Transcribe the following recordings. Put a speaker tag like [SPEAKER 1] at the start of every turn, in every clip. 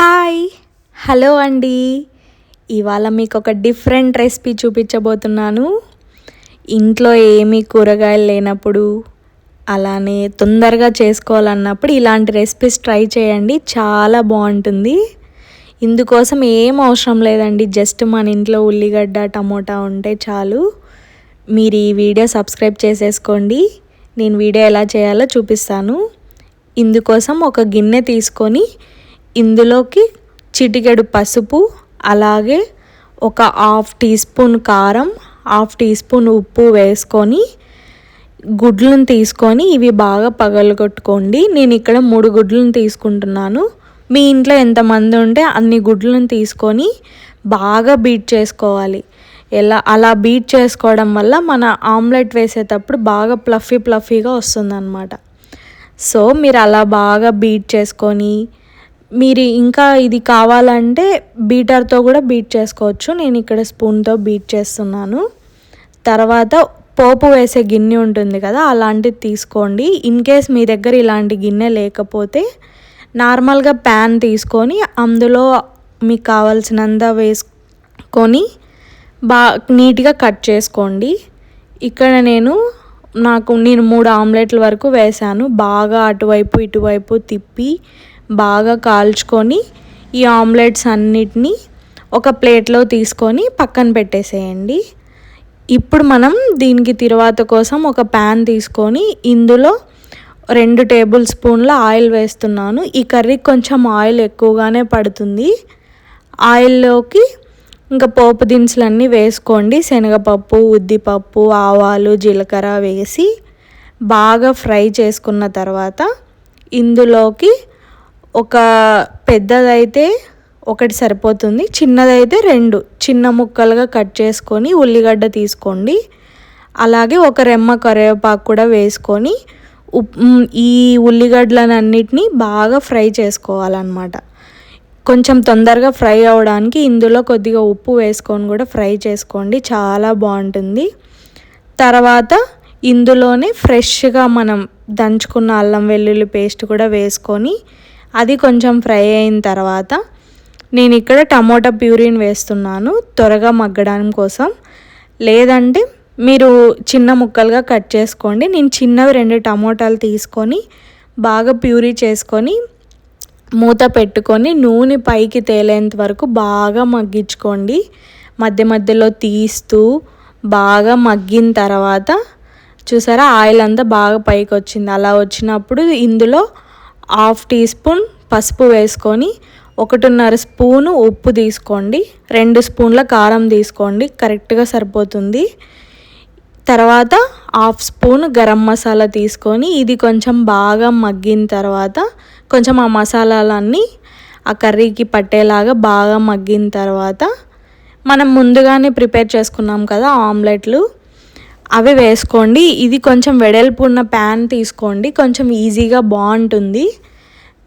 [SPEAKER 1] Hi. Hello అండి. ఇవాళ మీకు ఒక డిఫరెంట్ రెసిపీ చూపించబోతున్నాను. ఇంట్లో ఏమీ కూరగాయలు లేనప్పుడు అలానే తొందరగా చేసుకోవాలన్నప్పుడు ఇలాంటి రెసిపీస్ ట్రై చేయండి. చాలా బాగుంటుంది. ఇందుకోసం ఏం అవసరం లేదండి. జస్ట్ మన ఇంట్లో ఉల్లిగడ్డ టమోటా ఉంటే చాలు. మీరు ఈ వీడియో సబ్స్క్రైబ్ చేసేసుకోండి. నేను వీడియో ఎలా చేయాలో చూపిస్తాను. ఇందుకోసం ఒక గిన్నె తీసుకొని ఇందులోకి చిటికెడు పసుపు అలాగే ఒక హాఫ్ టీ స్పూన్ కారం హాఫ్ టీ స్పూన్ ఉప్పు వేసుకొని గుడ్లను తీసుకొని ఇవి బాగా పగలగొట్టుకోండి. నేను ఇక్కడ మూడు గుడ్లను తీసుకుంటున్నాను. మీ ఇంట్లో ఎంతమంది ఉంటే అన్ని గుడ్లను తీసుకొని బాగా బీట్ చేసుకోవాలి. ఎలా అలా బీట్ చేసుకోవడం వల్ల మన ఆమ్లెట్ వేసేటప్పుడు బాగా ప్లఫీ ప్లఫీగా వస్తుందన్నమాట. సో మీరు అలా బాగా బీట్ చేసుకొని మీరు ఇంకా ఇది కావాలంటే బీటర్తో కూడా బీట్ చేసుకోవచ్చు. నేను ఇక్కడ స్పూన్తో బీట్ చేస్తున్నాను. తర్వాత పోపు వేసే గిన్నె ఉంటుంది కదా అలాంటిది తీసుకోండి. ఇన్ కేస్ మీ దగ్గర ఇలాంటి గిన్నె లేకపోతే నార్మల్గా ప్యాన్ తీసుకొని అందులో మీకు కావాల్సినంత వేసుకొని బా నీట్గా కట్ చేసుకోండి. ఇక్కడ నేను నాకు నేను మూడు ఆమ్లెట్ల వరకు వేశాను బాగా అటువైపు ఇటువైపు తిప్పి బాగా కాల్చుకొని ఈ ఆమ్లెట్స్ అన్నిటినీ ఒక ప్లేట్లో తీసుకొని పక్కన పెట్టేసేయండి. ఇప్పుడు మనం దీనికి తిరువాత కోసం ఒక ప్యాన్ తీసుకొని ఇందులో రెండు టేబుల్ స్పూన్ల ఆయిల్ వేస్తున్నాను. ఈ కర్రీకి కొంచెం ఆయిల్ ఎక్కువగానే పడుతుంది. ఆయిల్లోకి ఇంకా పోపు దినుసులన్నీ వేసుకోండి. శనగపప్పు ఉద్దిపప్పు ఆవాలు జీలకర్ర వేసి బాగా ఫ్రై చేసుకున్న తర్వాత ఇందులోకి ఒక పెద్దదైతే ఒకటి సరిపోతుంది చిన్నదైతే రెండు. చిన్న ముక్కలుగా కట్ చేసుకొని ఉల్లిగడ్డ తీసుకోండి. అలాగే ఒక రెమ్మ కరివేపాకు కూడా వేసుకొని ఈ ఉల్లిగడ్డలన్నిటినీ బాగా ఫ్రై చేసుకోవాలన్నమాట. కొంచెం తొందరగా ఫ్రై అవ్వడానికి ఇందులో కొద్దిగా ఉప్పు వేసుకొని కూడా ఫ్రై చేసుకోండి. చాలా బాగుంటుంది. తర్వాత ఇందులోనే ఫ్రెష్గా మనం దంచుకున్న అల్లం వెల్లుల్లి పేస్ట్ కూడా వేసుకొని అది కొంచెం ఫ్రై అయిన తర్వాత నేను ఇక్కడ టమోటా ప్యూరీని వేస్తున్నాను త్వరగా మగ్గడం కోసం. లేదంటే మీరు చిన్న ముక్కలుగా కట్ చేసుకోండి. నేను చిన్నవి రెండు టమోటాలు తీసుకొని బాగా ప్యూరీ చేసుకొని మూత పెట్టుకొని నూనె పైకి తేలేంత వరకు బాగా మగ్గించుకోండి. మధ్య మధ్యలో తీస్తూ బాగా మగ్గిన తర్వాత చూసారా ఆయిల్ అంతా బాగా పైకి వచ్చింది అలా వచ్చినప్పుడు ఇందులో హాఫ్ టీ స్పూన్ పసుపు వేసుకొని ఒకటిన్నర స్పూను ఉప్పు తీసుకోండి. రెండు స్పూన్ల కారం తీసుకోండి. కరెక్ట్గా సరిపోతుంది. తర్వాత హాఫ్ స్పూన్ గరం మసాలా తీసుకొని ఇది కొంచెం బాగా మగ్గిన తర్వాత కొంచెం ఆ మసాలాలన్నీ ఆ కర్రీకి పట్టేలాగా బాగా మగ్గిన తర్వాత మనం ముందుగానే ప్రిపేర్ చేసుకున్నాం కదా ఆమ్లెట్లు అవి వేసుకోండి. ఇది కొంచెం వెడల్పు ఉన్న ప్యాన్ తీసుకోండి. కొంచెం ఈజీగా బాగుంటుంది.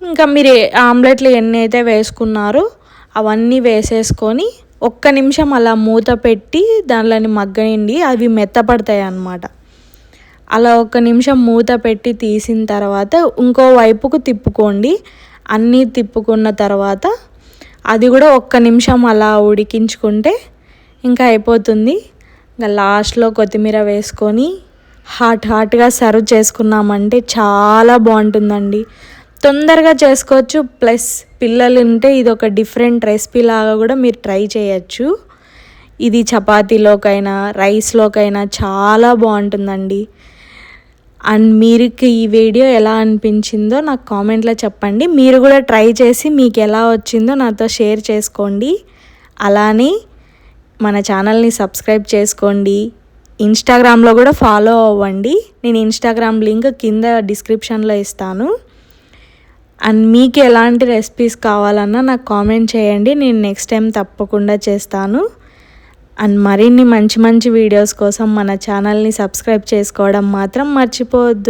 [SPEAKER 1] ఇంకా మీరు ఆమ్లెట్లు ఎన్ని అయితే వేసుకున్నారో అవన్నీ వేసేసుకొని ఒక్క నిమిషం అలా మూత పెట్టి దానిలోని మగ్గనిండి అవి మెత్తపడతాయి అన్నమాట అలా ఒక నిమిషం మూత పెట్టి తీసిన తర్వాత ఇంకో వైపుకు తిప్పుకోండి. అన్నీ తిప్పుకున్న తర్వాత అది కూడా ఒక్క నిమిషం అలా ఉడికించుకుంటే ఇంకా అయిపోతుంది. ఇంకా లాస్ట్లో కొత్తిమీర వేసుకొని హాట్ హాట్గా సర్వ్ చేసుకున్నామంటే చాలా బాగుంటుందండి. తొందరగా చేసుకోవచ్చు. ప్లస్ పిల్లలు ఉంటే ఇది ఒక డిఫరెంట్ రెసిపీ లాగా కూడా మీరు ట్రై చేయొచ్చు. ఇది చపాతీలోకైనా రైస్లోకైనా చాలా బాగుంటుందండి. అండ్ మీరు ఈ వీడియో ఎలా అనిపించిందో నాకు కామెంట్లో చెప్పండి. మీరు కూడా ట్రై చేసి మీకు ఎలా వచ్చిందో నాతో షేర్ చేసుకోండి. అలానే మన ఛానల్ని సబ్స్క్రైబ్ చేసుకోండి. ఇన్స్టాగ్రామ్లో కూడా ఫాలో అవ్వండి. నేను ఇన్స్టాగ్రామ్ లింక్ కింద డిస్క్రిప్షన్లో ఇస్తాను. అండ్ మీకు ఎలాంటి రెసిపీస్ కావాలన్నా నాకు కామెంట్ చేయండి. నేను నెక్స్ట్ టైం తప్పకుండా చేస్తాను. అండ్ మరిన్ని మంచి మంచి వీడియోస్ కోసం మన ఛానల్ని సబ్స్క్రైబ్ చేసుకోవడం మాత్రం మర్చిపోవద్దు.